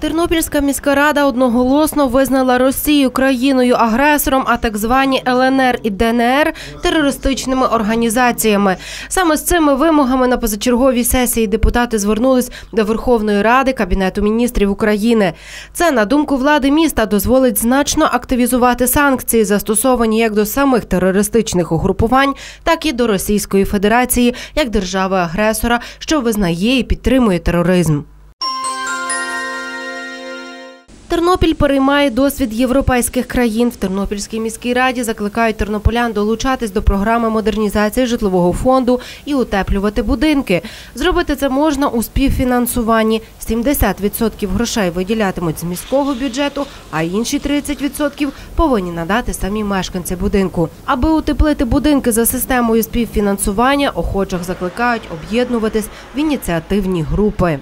Тернопільська міська рада одноголосно визнала Росію країною-агресором, а так звані ЛНР і ДНР терористичними організаціями. Саме з цими вимогами на позачерговій сесії депутати звернулись до Верховної Ради Кабінету міністрів України. Це на думку влади міста дозволить значно активізувати санкції, застосовані як до самих терористичних угрупувань, так і до Російської Федерації як держави-агресора, що визнає і підтримує тероризм. Тернопіль переймає досвід європейських країн. В Тернопільській міській раді закликають тернополян долучатись до програми модернізації житлового фонду і утеплювати будинки. Зробити це можна у співфінансуванні. 70% грошей виділятимуть з міського бюджету, а інші 30% повинні надати самі мешканці будинку. Аби утеплити будинки за системою співфінансування, охочих закликають об'єднуватись в ініціативні групи.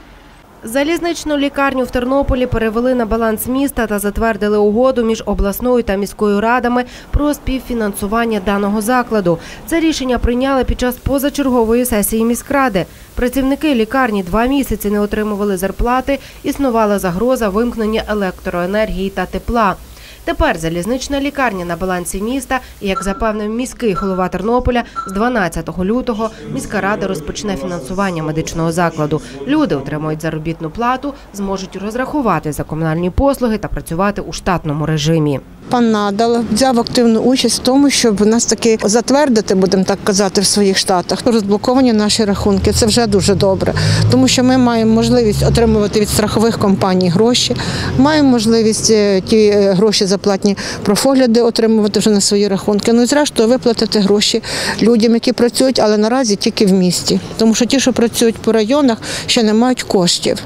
Залізничну лікарню в Тернополі перевели на баланс міста та затвердили угоду між обласною та міською радами про співфінансування даного закладу. Це рішення прийняли під час позачергової сесії міськради. Працівники лікарні два місяці не отримували зарплати. Існувала загроза вимкнення електроенергії та тепла. Тепер залізнична лікарня на балансі міста, і як запевнив міський голова Тернополя, з 12 лютого міська рада розпочне фінансування медичного закладу. Люди отримують заробітну плату, зможуть розрахувати за комунальні послуги та працювати у штатному режимі. Пан Надал взяв активну участь в тому, щоб нас таки затвердити, будемо так казати, в своїх штатах. Розблоковані наші рахунки. Це вже дуже добре, тому що ми маємо можливість отримувати від страхових компаній гроші, маємо можливість е, ті е, гроші заплатні профогляди отримувати вже на свої рахунки. Ну і зрештою виплатити гроші людям, які працюють, але наразі тільки в місті, тому що ті, що працюють по районах, ще не мають коштів.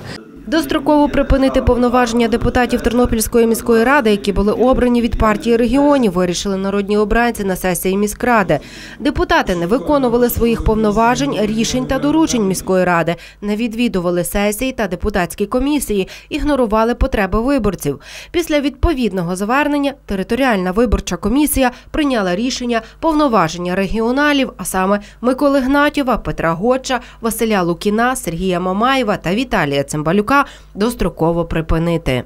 Достроково припинити повноваження депутатів Тернопільської міської ради, які були обрані від партії регіонів, вирішили народні обранці на сесії міськради. Депутати не виконували своїх повноважень, рішень та доручень міської ради, не відвідували сесії та депутатські комісії, ігнорували потреби виборців. Після відповідного звернення територіальна виборча комісія прийняла рішення повноваження регіоналів, а саме Миколи Гнатєва, Петра Гоча, Василя Лукіна, Сергія Мамаєва та Віталія Цимбалюка достроково припинити.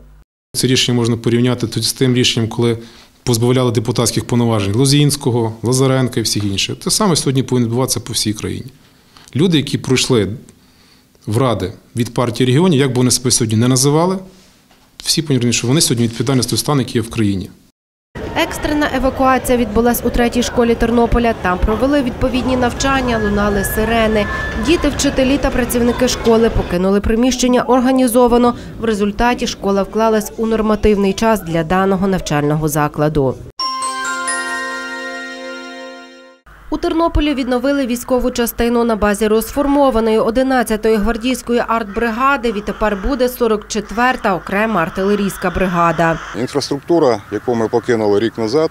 Це рішення можна порівняти тут з тим рішенням, коли позбавляли депутатських повноважень Лозінського, Лазаренка і всіх інших. Те саме сьогодні повинно відбуватися по всій країні. Люди, які пройшли в ради від партії регіонів, як би вони себе сьогодні не називали, всі повинні, що вони сьогодні відповідальні за той стан, який є в країні. Екстрена евакуація відбулась у третій школі Тернополя. Там провели відповідні навчання, лунали сирени. Діти, вчителі та працівники школи покинули приміщення організовано. В результаті школа вклалась у нормативний час для даного навчального закладу. У Тернополі відновили військову частину на базі розформованої 11-ї гвардійської артбригади. Відтепер буде 44-та окрема артилерійська бригада. Інфраструктура, яку ми покинули рік назад,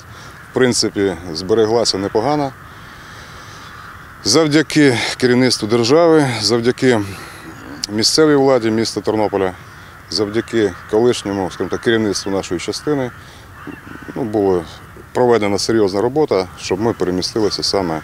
в принципі, збереглася непогано. Завдяки керівництву держави, завдяки місцевій владі міста Тернополя, завдяки колишньому скажімо так, керівництву нашої частини ну, була проведена серйозна робота, щоб ми перемістилися саме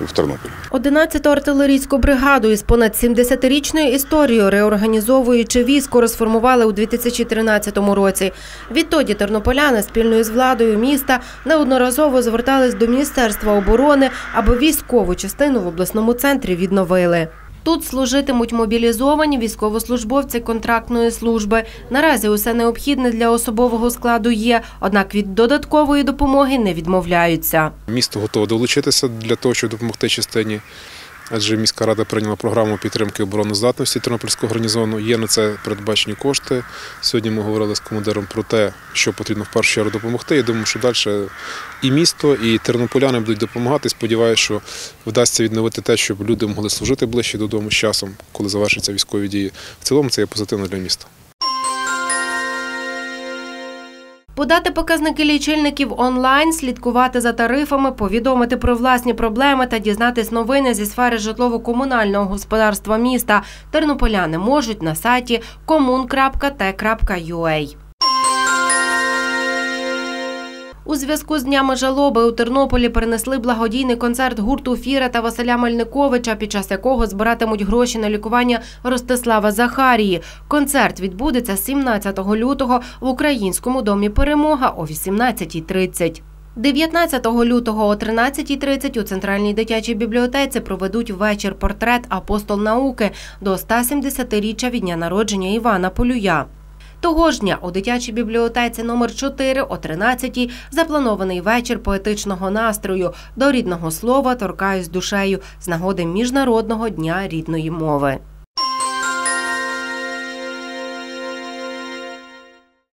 в Тернопіль. 11-ту артилерійську бригаду із понад 70-річною історією, реорганізовуючи військо, розформували у 2013 році. Відтоді тернополяни спільною з владою міста неодноразово звертались до Міністерства оборони, аби військову частину в обласному центрі відновили. Тут служитимуть мобілізовані військовослужбовці контрактної служби. Наразі усе необхідне для особового складу є, однак від додаткової допомоги не відмовляються. Місто готове долучитися для того, щоб допомогти частині. Адже міська рада прийняла програму підтримки обороноздатності Тернопільського гарнізону. Є на це передбачені кошти. Сьогодні ми говорили з командиром про те, що потрібно в першу чергу допомогти. Я думаю, що далі і місто, і тернополяни будуть допомагати. Сподіваюся, що вдасться відновити те, щоб люди могли служити ближче додому з часом, коли завершаться військові дії. В цілому це є позитивно для міста. Подати показники лічильників онлайн, слідкувати за тарифами, повідомити про власні проблеми та дізнатись новини зі сфери житлово-комунального господарства міста. Тернополяни можуть на сайті комун.т.ua. У зв'язку з днями жалоби у Тернополі перенесли благодійний концерт гурту Фіра та Василя Мельниковича, під час якого збиратимуть гроші на лікування Ростислава Захарії. Концерт відбудеться 17 лютого в українському домі Перемога о 18.30. 19 лютого о 13.30 у Центральній дитячій бібліотеці проведуть вечір портрет апостол науки до 170-річчя від дня народження Івана Полюя. Того ж дня у дитячій бібліотеці номер 4 о 13 запланований вечір поетичного настрою до рідного слова торкаюсь душею з нагоди Міжнародного дня рідної мови.